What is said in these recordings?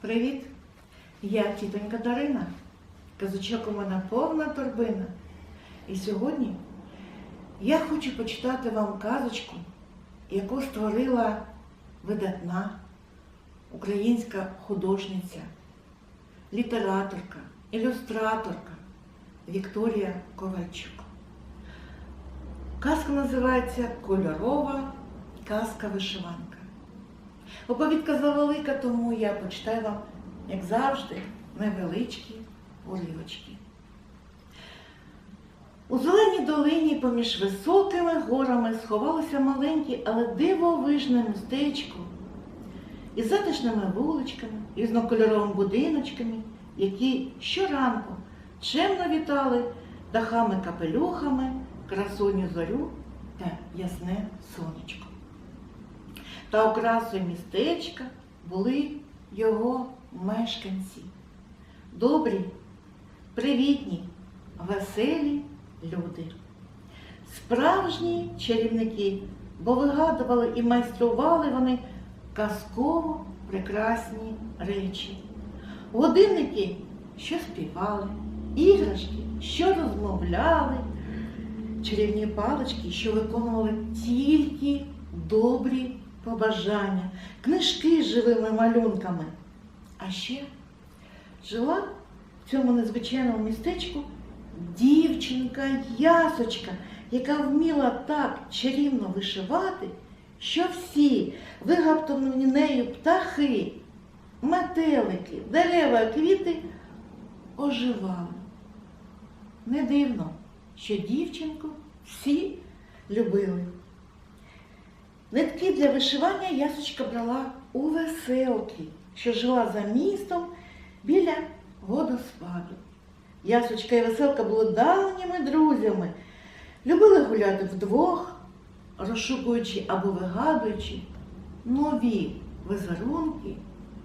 Привіт! Я тітонька Дарина. Казочок у мене повна торбина. І сьогодні я хочу почитати вам казочку, яку створила видатна українська художниця, літераторка, ілюстраторка Вікторія Ковальчук. Казка називається Кольорова казка вишиванка. Оповідка завелика, тому я почитаю вам, як завжди, невеличкі уривочки. У зеленій долині поміж високими горами сховалося маленьке, але дивовижне містечко із затишними вуличками, різнокольоровими будиночками, які щоранку чемно вітали дахами-капелюхами, красуню зорю та ясне сонечко. Та окрасою містечка були його мешканці. Добрі, привітні, веселі люди. Справжні чарівники, бо вигадували і майстрували вони казково прекрасні речі. Годинники, що співали, іграшки, що розмовляли, чарівні палички, що виконували тільки добрі побажання, книжки з живими малюнками. А ще жила в цьому незвичайному містечку дівчинка Ясочка, яка вміла так чарівно вишивати, що всі вигаптані нею птахи, метелики, дерева, квіти оживали. Не дивно, що дівчинку всі любили. Нитки для вишивання ясочка брала у веселки, що жила за містом біля водоспаду. Ясочка і веселка були давніми друзями, любили гуляти вдвох, розшукуючи або вигадуючи нові визерунки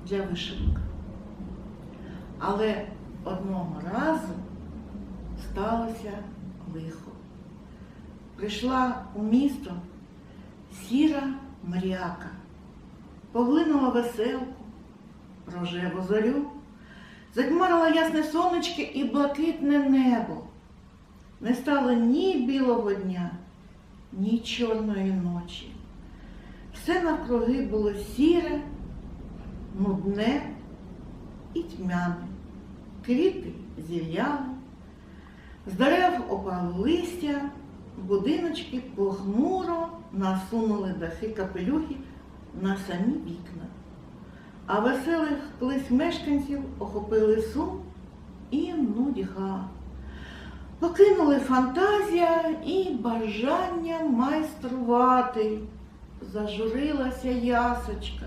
для вишивок. Але одного разу сталося лихо. Прийшла у місто сіра мряка, поглинула веселку, рожеву зорю, затьмарила ясне сонечко і блакитне небо. Не стало ні білого дня, ні чорної ночі. Все навкруги було сіре, нудне і тьмяне. Квіти зів'яли, з дерев опали листя, будиночки похмуро насунули дахи капелюхи на самі вікна. А веселих колись мешканців охопили сум і нудьга. Покинули фантазія і бажання майструвати. Зажурилася ясочка,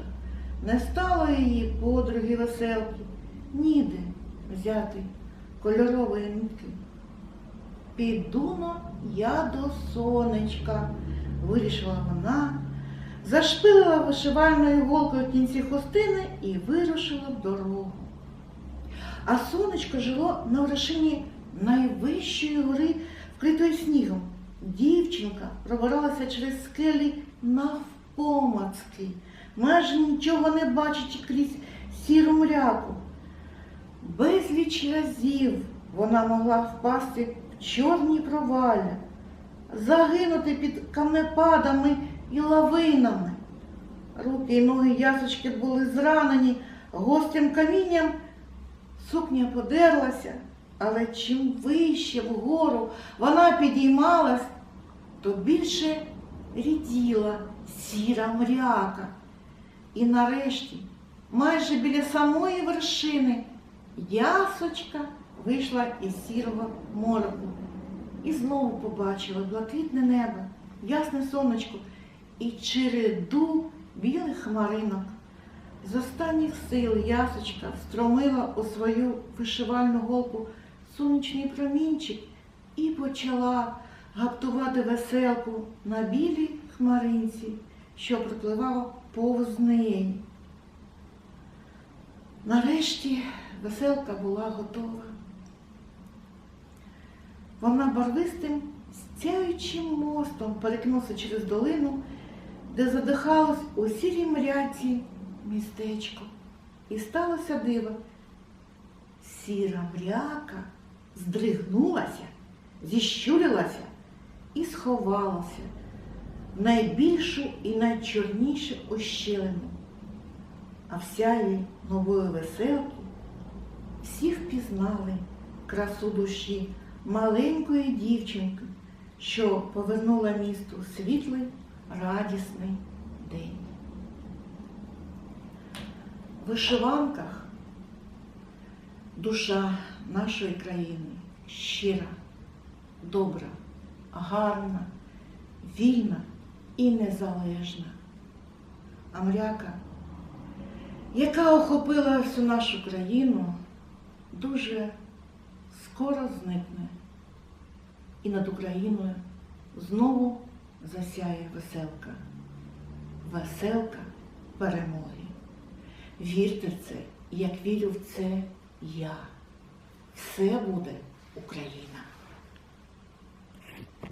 не стало її подруги веселки, ніде взяти кольорової нитки. Піду-но я до сонечка, вирішила вона, зашпилила вишивальною голкою в кінці хустини і вирушила в дорогу. А сонечко жило на вершині найвищої гори, вкритої снігом. Дівчинка пробиралася через скелі навпомацки, майже нічого не бачачи крізь сіру мряку. Безліч разів вона могла впасти чорні провалля, загинути під камнепадами і лавинами. Руки й ноги ясочки були зранені гострим камінням, сукня подерлася, але чим вище вгору вона підіймалась, то більше ріділа сіра мряка. І нарешті, майже біля самої вершини, ясочка вийшла із сірого мороку і знову побачила блакитне небо, ясне сонечко і череду білих хмаринок. З останніх сил ясочка встромила у свою вишивальну голку сонячний промінчик і почала гаптувати веселку на білій хмаринці, що пропливала повз неї. Нарешті веселка була готова. Вона барвистим, стяючим мостом перекинулася через долину, де задихалось у сірій мряці містечко. І сталося диво. Сіра мряка здригнулася, зіщурилася і сховалася в найбільшу і найчорнішу ущелину. А в сяї нової веселки всі впізнали красу душі маленької дівчинки, що повернула місту світлий, радісний день. В вишиванках душа нашої країни щира, добра, гарна, вільна і незалежна. А мряка, яка охопила всю нашу країну, дуже скоро зникне. І над Україною знову засяє веселка. Веселка перемоги. Вірте в це, як вірю в це я. Все буде Україна.